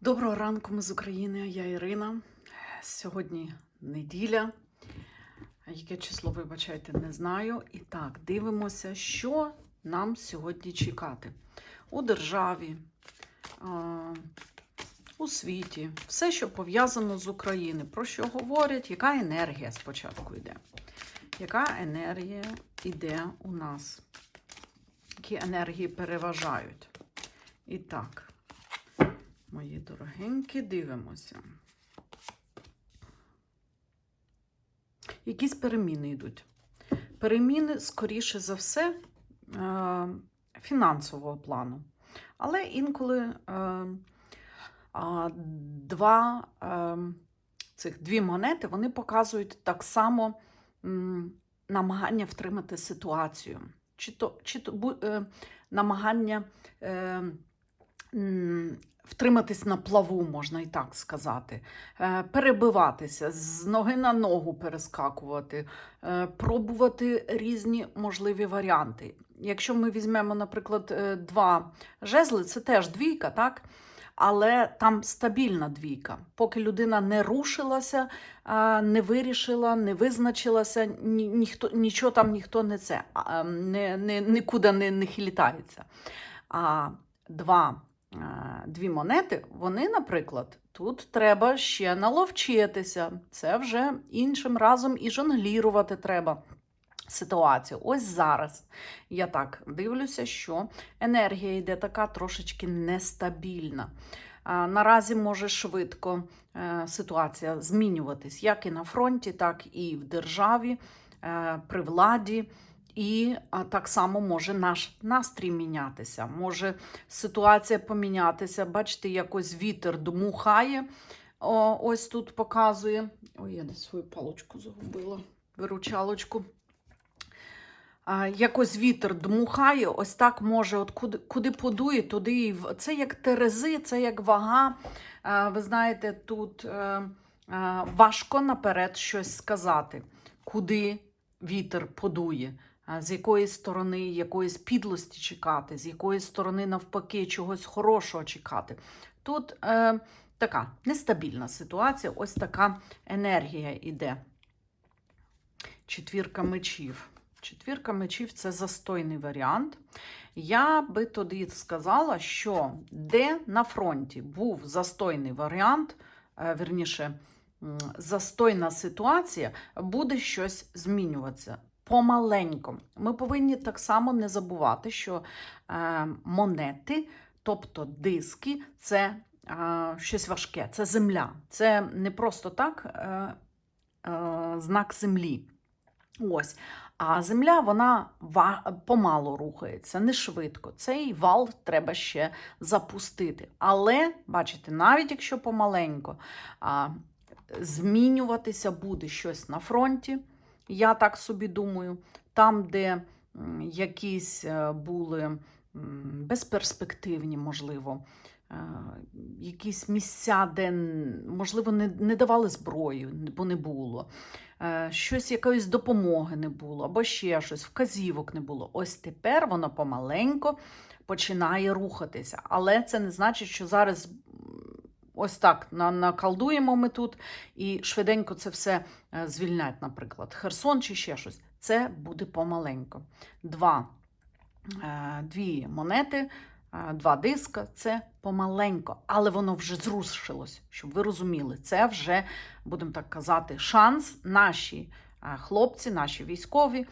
Доброго ранку, ми з України. Я Ірина. Сьогодні неділя. Яке число, вибачайте, не знаю. І так, дивимося, що нам сьогодні чекати у державі, у світі. Все, що пов'язано з Україною. Про що говорять, яка енергія спочатку йде? Яка енергія йде у нас? Які енергії переважають? І так. Мої дорогенькі, дивимося. Якісь переміни йдуть. Переміни, скоріше за все, е, фінансового плану. Але інколи е, два, е, цих дві монети вони показують так само намагання втримати ситуацію. Чи то, чи то намагання. Втриматись на плаву, можна і так сказати, Е, перебиватися, з ноги на ногу перескакувати, е, пробувати різні можливі варіанти. Якщо ми візьмемо, наприклад, е, два жезли, це теж двійка, так? Але там стабільна двійка. Поки людина не рушилася, не вирішила, не визначилася, ні, ніхто, нічого там ніхто не це, не, не, нікуди не, не хилітається. А два дві монети, вони, наприклад, тут треба ще наловчитися. Це вже іншим разом і жонглірувати треба ситуацію. Ось зараз я так дивлюся, що енергія йде така трошечки нестабільна. Наразі може швидко е, ситуація змінюватись як і на фронті, так і в державі, е, при владі. І а, так само може наш настрій мінятися, може ситуація помінятися. Бачите, якось вітер дмухає. О, ось тут показує. Ой, я десь свою палочку загубила, виручалочку. А, якось вітер дмухає, ось так може, от куди, куди подує, туди і в- це як терези, це як вага. А, ви знаєте, тут е, е, важко наперед щось сказати, куди вітер подує. З якої сторони якоїсь підлості чекати, з якої сторони, навпаки, чогось хорошого чекати. Тут е, така нестабільна ситуація, ось така енергія йде. Четвірка мечів. Четвірка мечів це застойний варіант. Я би тоді сказала, що де на фронті був застойний варіант, е, вірніше, м, застойна ситуація, буде щось змінюватися. Помаленьку. Ми повинні так само не забувати, що е, монети, тобто диски, це е, щось важке, це земля. Це не просто так е, знак землі. Ось. А земля вона помалу рухається, не швидко. Цей вал треба ще запустити. Але, бачите, навіть якщо помаленько, змінюватися буде щось на фронті, я так собі думаю, там, де якісь е, були безперспективні, можливо, е, якісь місця, де, можливо, не, давали зброю, бо не було. Е, Щось якоїсь допомоги не було, або ще щось, вказівок не було. Ось тепер воно помаленько починає рухатися. Але це не значить, що зараз ось так на- накалдуємо ми тут і швиденько це все е, звільнять, наприклад, Херсон чи ще щось. Це буде помаленько. Два, е, дві монети, е, два диска це помаленько, але воно вже зрушилось, щоб ви розуміли. Це вже, будемо так казати, шанс. Наші хлопці, наші військові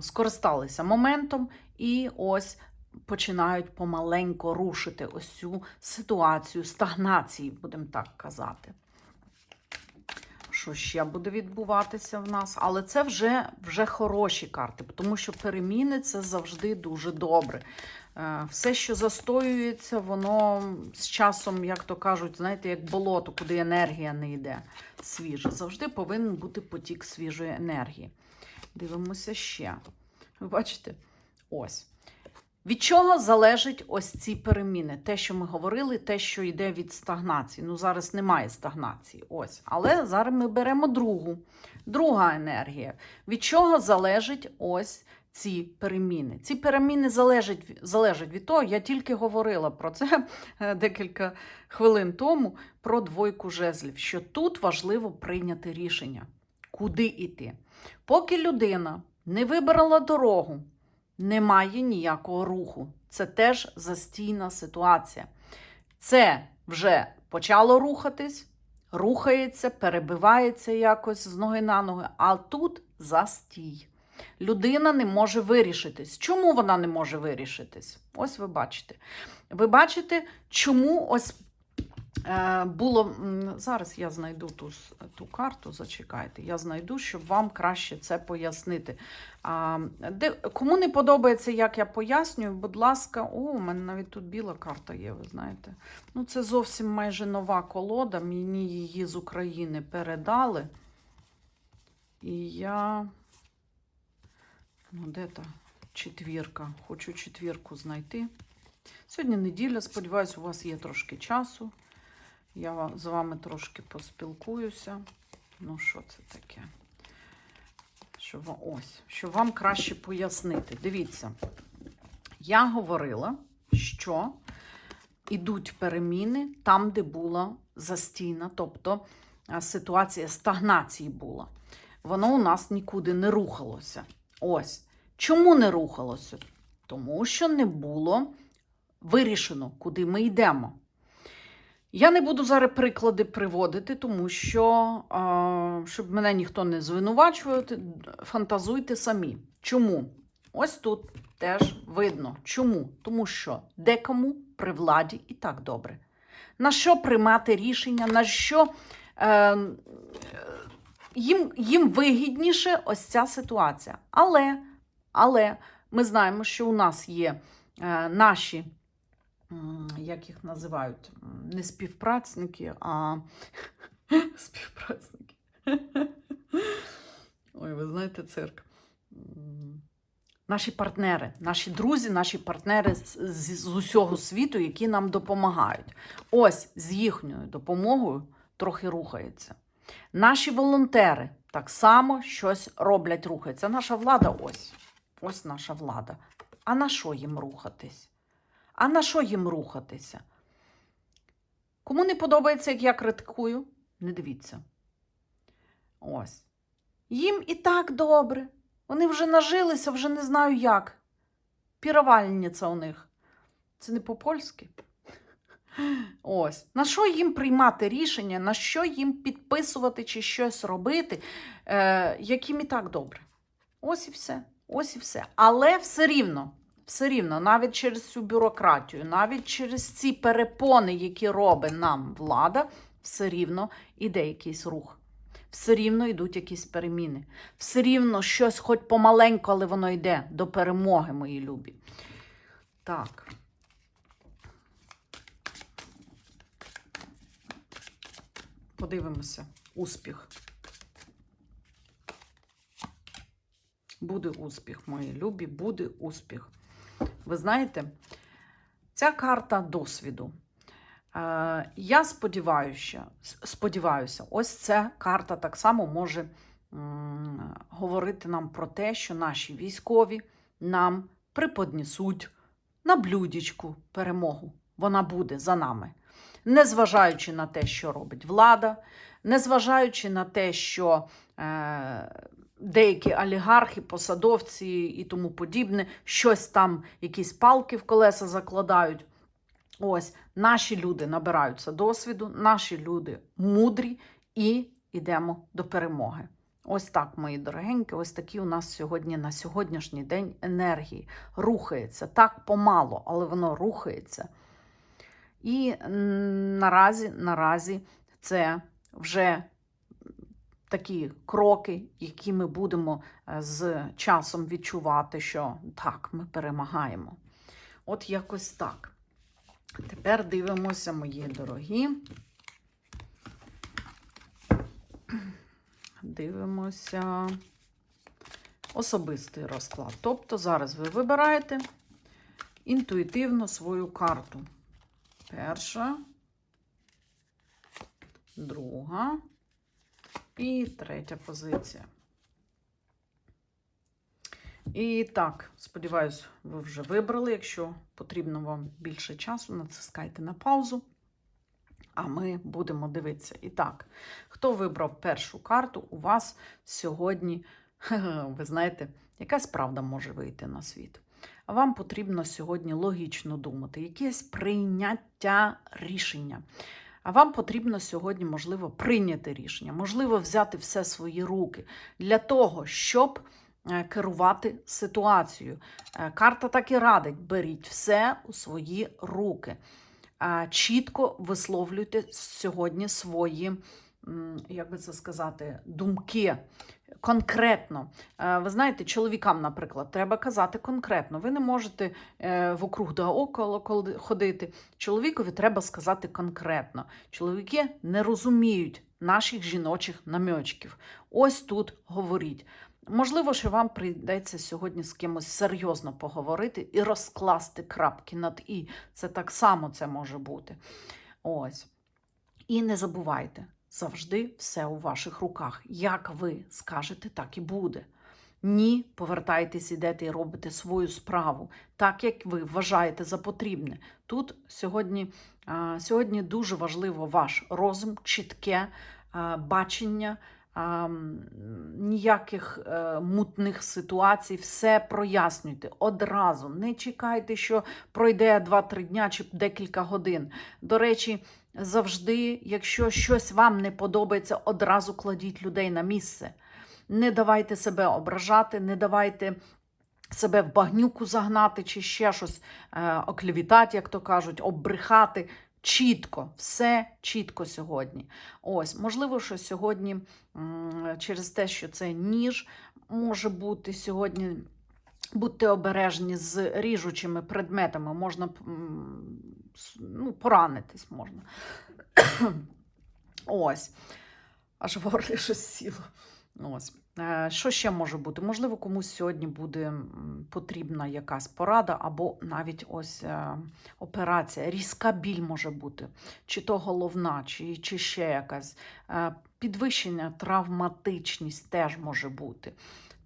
скористалися моментом і ось. Починають помаленько рушити ось цю ситуацію стагнації, будемо так казати що ще буде відбуватися в нас. Але це вже, вже хороші карти, тому що переміни це завжди дуже добре. Е, Все, що застоюється, воно з часом, як то кажуть, знаєте, як болото, куди енергія не йде свіжа. Завжди повинен бути потік свіжої енергії. Дивимося ще. Ви бачите? Ось. Від чого залежать ось ці переміни? Те, що ми говорили, те, що йде від стагнації. Ну, зараз немає стагнації. Ось. Але зараз ми беремо другу. Друга енергія. Від чого залежить ось ці переміни. Ці переміни залежать, залежать від того, я тільки говорила про це е, декілька хвилин тому, про двойку жезлів, що тут важливо прийняти рішення, куди йти. Поки людина не вибрала дорогу, немає ніякого руху. Це теж застійна ситуація. Це вже почало рухатись, рухається, перебивається якось з ноги на ноги, а тут застій. Людина не може вирішитись. Чому вона не може вирішитись? Ось ви бачите. Ви бачите, чому ось було. Зараз я знайду ту, ту карту, зачекайте. Я знайду, щоб вам краще це пояснити. А, де, кому не подобається, як я пояснюю, будь ласка, о, у мене навіть тут біла карта є, ви знаєте. Ну, це зовсім майже нова колода. Мені її з України передали. І я. Ну, де та четвірка? Хочу четвірку знайти. Сьогодні неділя, сподіваюся, у вас є трошки часу. Я з вами трошки поспілкуюся. Ну, що це таке? Ва- ось, щоб вам краще пояснити. Дивіться, я говорила, що ідуть переміни там, де була застійна, тобто ситуація стагнації була. Воно у нас нікуди не рухалося. Ось. Чому не рухалося? Тому що не було вирішено, куди ми йдемо. Я не буду зараз приклади приводити, тому що, щоб мене ніхто не звинувачував, фантазуйте самі. Чому? Ось тут теж видно. Чому? Тому що декому при владі і так добре. На що приймати рішення, на що е, їм, їм вигідніше ось ця ситуація. Але, але ми знаємо, що у нас є е, наші, як їх називають, не співпрацники, а співпрацники. Ой, ви знаєте, цирк. Наші партнери, наші друзі, наші партнери з, з, з усього світу, які нам допомагають. Ось з їхньою допомогою трохи рухається. Наші волонтери так само щось роблять, рухаються. Наша влада ось. Ось наша влада. А на що їм рухатись? А на що їм рухатися? Кому не подобається, як я критикую, не дивіться. Ось. Їм і так добре. Вони вже нажилися, вже не знаю як. Піровальниця у них. Це не по-польськи. Ось. На що їм приймати рішення, на що їм підписувати чи щось робити, е, яким і так добре. Ось і все. Ось і все. Але все рівно, все рівно, навіть через цю бюрократію, навіть через ці перепони, які робить нам влада, все рівно іде якийсь рух. Все рівно йдуть якісь переміни. Все рівно щось, хоч помаленьку, але воно йде до перемоги, мої любі. Так. Подивимося. Успіх. Буде успіх, мої любі, буде успіх. Ви знаєте, ця карта досвіду. Е, я сподіваюся, сподіваюся, ось ця карта так само може говорити нам про те, що наші військові нам приподнесуть на блюдечку перемогу. Вона буде за нами. Незважаючи на те, що робить влада, незважаючи на те, що е, деякі олігархи, посадовці і тому подібне, щось там, якісь палки в колеса закладають. Ось наші люди набираються досвіду, наші люди мудрі і йдемо до перемоги. Ось так, мої дорогенькі, ось такі у нас сьогодні на сьогоднішній день енергії. Рухається так помало, але воно рухається. І наразі, наразі це вже такі кроки, які ми будемо е, з часом відчувати, що так, ми перемагаємо. От якось так. Тепер дивимося, мої дорогі. Дивимося особистий розклад. Тобто зараз ви вибираєте інтуїтивно свою карту. Перша, друга і третя позиція. І так, сподіваюсь, ви вже вибрали. Якщо потрібно вам більше часу, натискайте на паузу. А ми будемо дивитися. І так, хто вибрав першу карту, у вас сьогодні, ви знаєте, якась правда може вийти на світ. А вам потрібно сьогодні логічно думати, якесь прийняття рішення. А вам потрібно сьогодні, можливо, прийняти рішення, можливо, взяти все свої руки для того, щоб е, керувати ситуацією. Е, Карта так і радить: беріть все у свої руки. Е, Чітко висловлюйте сьогодні свої, як би це сказати, думки. Конкретно, Е, ви знаєте, чоловікам, наприклад, треба казати конкретно. Ви не можете е, вокруг да около ходити. Чоловікові треба сказати конкретно. Чоловіки не розуміють наших жіночих намьочків. Ось тут говоріть. Можливо, що вам прийдеться сьогодні з кимось серйозно поговорити і розкласти крапки над і. Це так само це може бути. Ось. І не забувайте, завжди все у ваших руках. Як ви скажете, так і буде. Ні, повертайтесь, ідете і робите свою справу, так як ви вважаєте за потрібне. Тут сьогодні, сьогодні дуже важливо ваш розум, чітке бачення, ніяких е, мутних ситуацій, все прояснюйте одразу. Не чекайте, що пройде 2-3 дня чи декілька годин. До речі, завжди, якщо щось вам не подобається, одразу кладіть людей на місце. Не давайте себе ображати, не давайте себе в багнюку загнати чи ще щось е, оклівітати, як то кажуть, оббрехати. Чітко, все чітко сьогодні. Ось, можливо, що сьогодні через те, що це ніж, може бути сьогодні. Будьте обережні з ріжучими предметами, можна ну, поранитись можна. Ось. Аж в горлі щось сіло. Ось. Е, Що ще може бути? Можливо, комусь сьогодні буде потрібна якась порада, або навіть ось е, операція. Різка біль може бути, чи то головна, чи, чи ще якась. Е, Підвищення, травматичність теж може бути.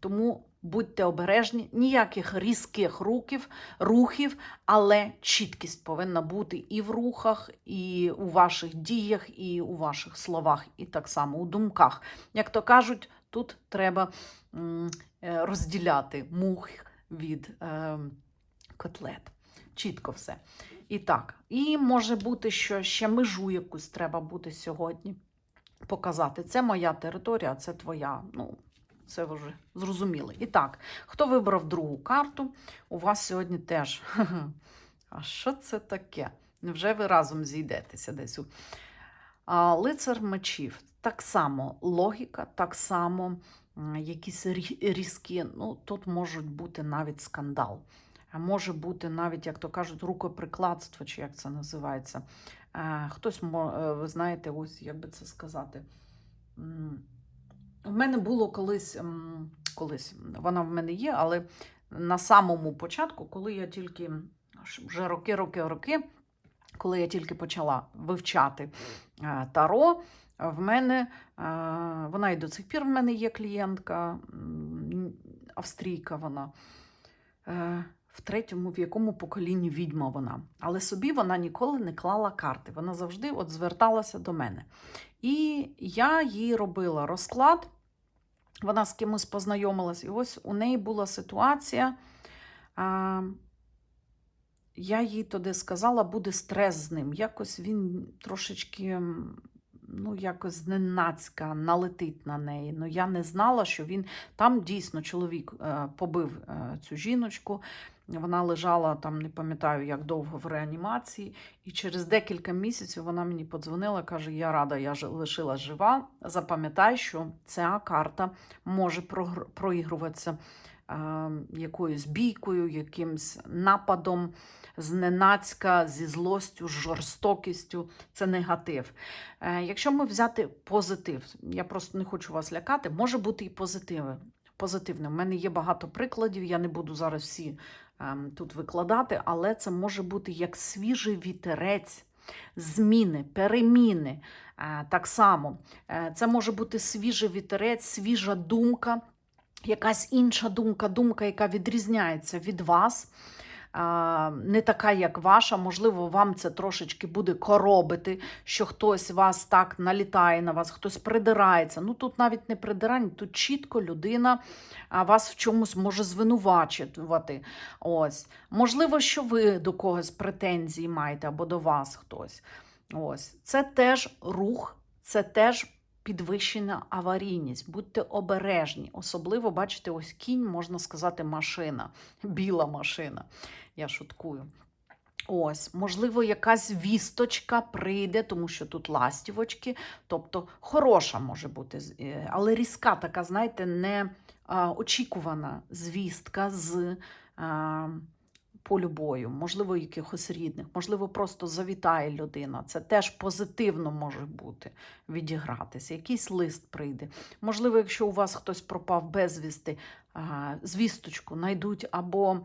Тому будьте обережні, ніяких різких рухів, рухів, але чіткість повинна бути і в рухах, і у ваших діях, і у ваших словах, і так само у думках. Як то кажуть, тут треба е, розділяти мух від е, котлет. Чітко все. І так, і може бути, що ще межу якусь треба буде сьогодні показати. Це моя територія, це твоя. Ну, це ви вже зрозуміли. І так, хто вибрав другу карту, у вас сьогодні теж. А що це таке? Невже ви разом зійдетеся десь? А, лицар мечів. Так само логіка, так само якісь різкі. Ну, тут можуть бути навіть скандал. Може бути навіть, як то кажуть, рукоприкладство, чи як це називається. Е, Хтось, е, ви знаєте, ось як би це сказати. У мене було колись, колись, вона в мене є, але на самому початку, коли я тільки вже роки, роки, роки, коли я тільки почала вивчати е, таро, в мене е, вона і до цих пір в мене є клієнтка, австрійка вона. Е, В третьому, в якому поколінні відьма вона. Але собі вона ніколи не клала карти. Вона завжди от зверталася до мене. І я їй робила розклад. Вона з кимось познайомилась, і ось у неї була ситуація. А, я їй тоді сказала, буде стрес з ним. Якось він трошечки, ну, якось зненацька налетить на неї. Ну, я не знала, що він там дійсно чоловік е, побив е, цю жіночку. Вона лежала там, не пам'ятаю, як довго в реанімації, і через декілька місяців вона мені подзвонила, каже: Я рада, я лишилась жива. Запам'ятай, що ця карта може проігруватися якоюсь бійкою, якимсь нападом, зненацька, зі злостю, жорстокістю. Це негатив. Е, якщо ми взяти позитив, я просто не хочу вас лякати, може бути і позитиви. Позитивне. У мене є багато прикладів, я не буду зараз всі ем, тут викладати, але це може бути як свіжий вітерець, зміни, переміни. Е, так само, Е, це може бути свіжий вітерець, свіжа думка, якась інша думка, думка, яка відрізняється від вас. Не така, як ваша, можливо, вам це трошечки буде коробити, що хтось вас так налітає на вас, хтось придирається. Ну тут навіть не придирання, тут чітко людина вас в чомусь може звинувачувати. Ось. Можливо, що ви до когось претензії маєте або до вас хтось. Ось. Це теж рух, це теж підвищена аварійність. Будьте обережні. Особливо, бачите, ось кінь, можна сказати, машина, біла машина. Я шуткую. Ось, можливо, якась вісточка прийде, тому що тут ластівочки, тобто хороша може бути, е, але різка така, знаєте, не очікувана звістка з полю бою, можливо, якихось рідних, можливо, просто завітає людина. Це теж позитивно може бути відігратися. Якийсь лист прийде. Можливо, якщо у вас хтось пропав безвісти, звісточку знайдуть або.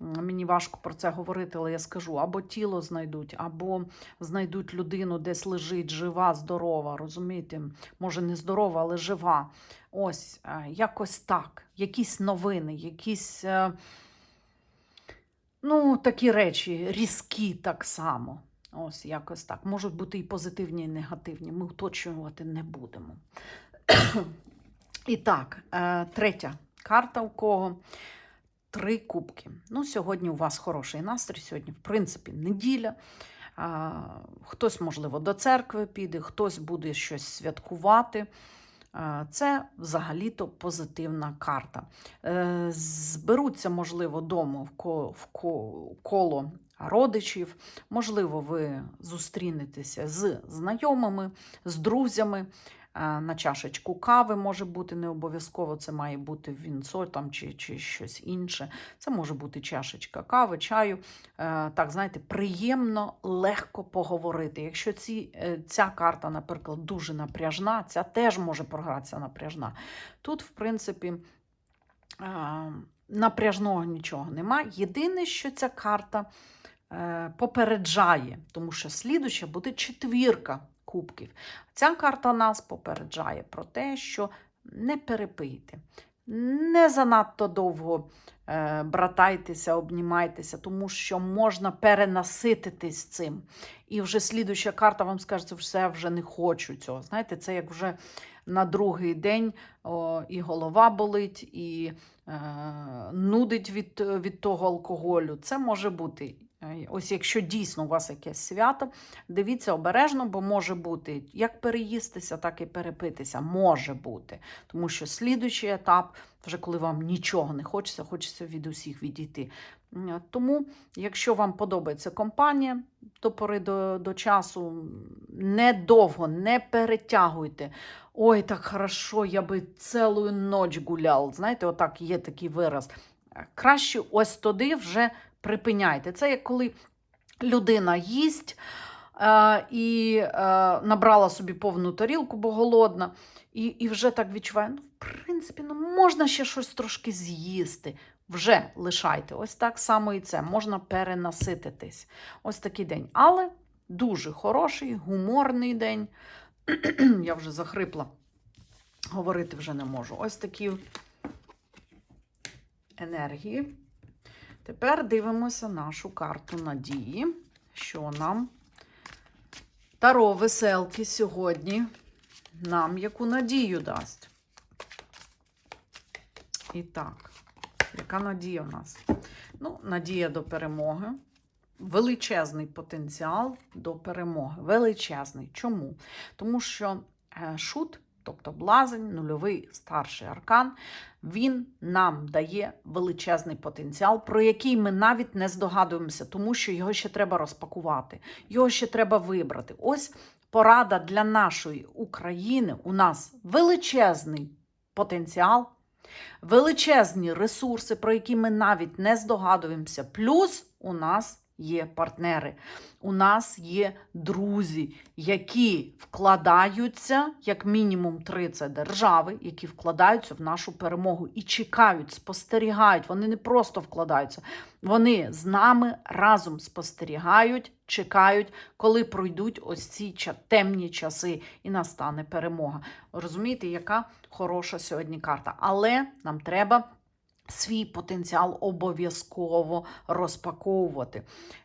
Мені важко про це говорити, але я скажу: або тіло знайдуть, або знайдуть людину, десь лежить жива, здорова. Розумієте? Може, не здорова, але жива. Ось е, якось так. Якісь новини, якісь. Ну, такі речі, різкі так само. Ось якось так. Можуть бути і позитивні, і негативні. Ми уточнювати не будемо. І так, е, третя карта у кого? Три кубки. Ну, сьогодні у вас хороший настрій. Сьогодні, в принципі, неділя. Хтось, можливо, до церкви піде, хтось буде щось святкувати. А, Це взагалі-то позитивна карта. Е, Зберуться, можливо, дому в ко- коло родичів. Можливо, ви зустрінетеся з знайомими, з друзями. Е, На чашечку кави може бути не обов'язково, це має бути вінцо там, чи, чи щось інше. Це може бути чашечка кави, чаю. Е, Так, знаєте, приємно, легко поговорити. Якщо ці, е, ця карта, наприклад, дуже напряжна, ця теж може програтися напряжна. Тут, в принципі, напряжного нічого нема. Єдине, що ця карта попереджає, тому що слідуща буде четвірка кубків. Ця карта нас попереджає про те, що не перепийте, не занадто довго е, братайтеся, обнімайтеся, тому що можна перенасититись цим. І вже слідуща карта вам скаже, що все вже не хочу цього. Знаєте, це як вже на другий день о, і голова болить, і е, нудить від, від того алкоголю. Це може бути. Е, Ось якщо дійсно у вас якесь свято, дивіться обережно, бо може бути як переїстися, так і перепитися. Може бути. Тому що слідуючий етап, вже коли вам нічого не хочеться, хочеться від усіх відійти. Тому, якщо вам подобається компанія до пори до, до часу, недовго, не перетягуйте. Ой, так хорошо, я би цілу ніч гуляв. Знаєте, отак є такий вираз. Е, Краще ось туди вже припиняйте. Це як коли людина їсть е, і е, набрала собі повну тарілку, бо голодна, і, і вже так відчуває, ну, в принципі, ну, можна ще щось трошки з'їсти. Вже лишайте. Ось так само і це. Можна перенасититись. Ось такий день. Але дуже хороший, гуморний день. Я вже захрипла. Говорити вже не можу. Ось такі енергії. Тепер дивимося нашу карту надії, що нам Таро веселки сьогодні нам яку надію дасть. І так, яка надія в нас? Ну, надія до перемоги. Величезний потенціал до перемоги. Величезний. Чому? Тому що е, шут, тобто блазень, нульовий старший аркан, він нам дає величезний потенціал, про який ми навіть не здогадуємося, тому що його ще треба розпакувати, його ще треба вибрати. Ось порада для нашої України. У нас величезний потенціал, величезні ресурси, про які ми навіть не здогадуємося. Плюс у нас є партнери, у нас є друзі, які вкладаються, як мінімум три це держави, які вкладаються в нашу перемогу і чекають, спостерігають. Вони не просто вкладаються, вони з нами разом спостерігають, чекають, коли пройдуть ось ці темні часи і настане перемога. Розумієте, яка хороша сьогодні карта. Але нам треба свій потенціал обов'язково розпаковувати.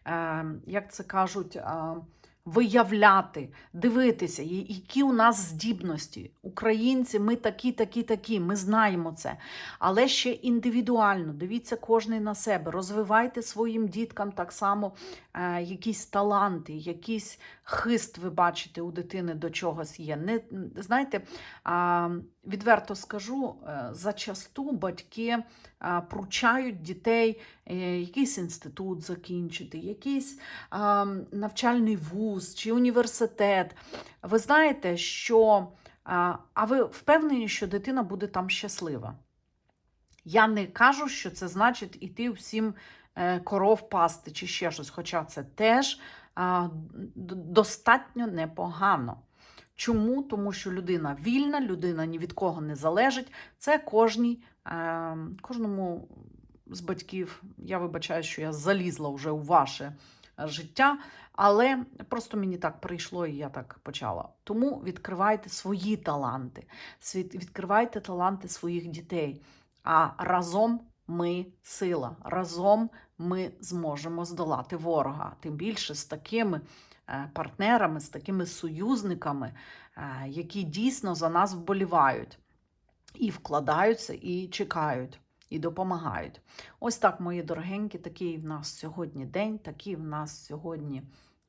Е, як це кажуть, е, виявляти, дивитися, які у нас здібності. Українці, ми такі, такі, такі, ми знаємо це. Але ще індивідуально, дивіться кожний на себе, розвивайте своїм діткам так само е, якісь таланти, якийсь хист ви бачите у дитини до чогось є. Не, знаєте, а, відверто скажу, е, зачасту батьки а, пручають дітей е, якийсь інститут закінчити, якийсь а, навчальний вуз чи університет. Ви знаєте, що а, ви впевнені, що дитина буде там щаслива? Я не кажу, що це значить іти всім е, коров пасти чи ще щось, хоча це теж достатньо непогано. Чому? Тому що людина вільна, людина ні від кого не залежить. Це кожній, е, кожному з батьків. Я вибачаю, що я залізла вже у ваше життя, але просто мені так прийшло і я так почала. Тому відкривайте свої таланти, відкривайте таланти своїх дітей. А разом ми сила, разом ми зможемо здолати ворога. Тим більше з такими е, партнерами, з такими союзниками, е, які дійсно за нас вболівають і вкладаються, і чекають, і допомагають. Ось так, мої дорогенькі, такий в нас сьогодні день, такі в нас сьогодні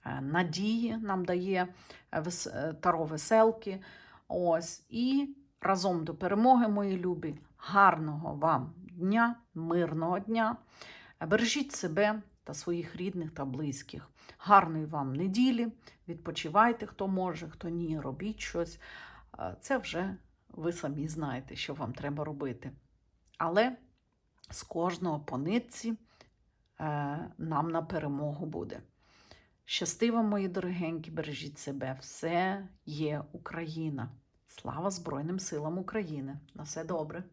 е, надії нам дає е, е, Таро Веселки. Ось і разом до перемоги, мої любі. Гарного вам дня, мирного дня. Бережіть себе та своїх рідних та близьких. Гарної вам неділі. Відпочивайте, хто може, хто ні, робіть щось. Це вже ви самі знаєте, що вам треба робити. Але з кожного по нитці е, нам на перемогу буде. Щасти вам, мої дорогенькі, бережіть себе. Все є Україна. Слава Збройним силам України. На все добре.